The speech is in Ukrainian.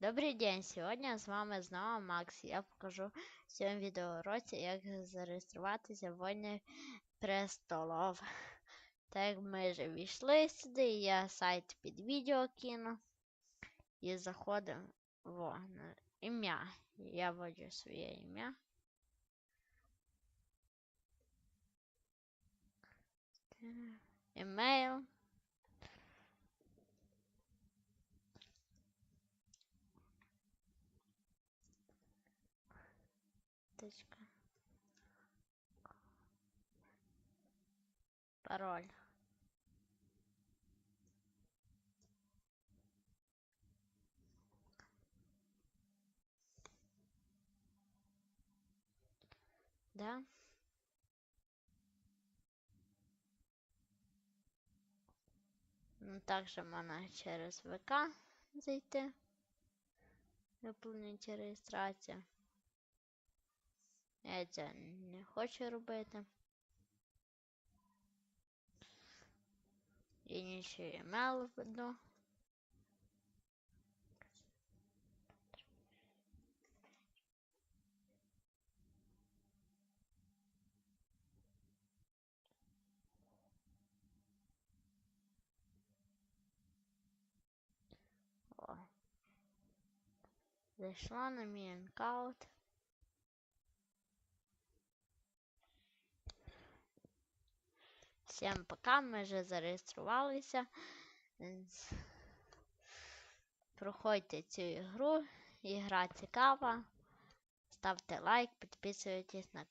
Добрий день! Сьогодні з вами знову Макс. Я покажу в цьому відеоуроці, як зареєструватися в Войни престолов. Так ми вже війшли сюди, я сайт під відео кину. І заходимо во, ім'я. Я вводжу своє ім'я. Емейл. Точка. Пароль. Да? Ну, також можна через ВК зайти. Виповнити реєстрацію. Я це не хочу робити. Інший email введу. О. Зайшла на мій аккаунт. Всім пока, ми вже зареєструвалися. Проходьте цю ігру. Ігра цікава. Ставте лайк, підписуйтесь на канал.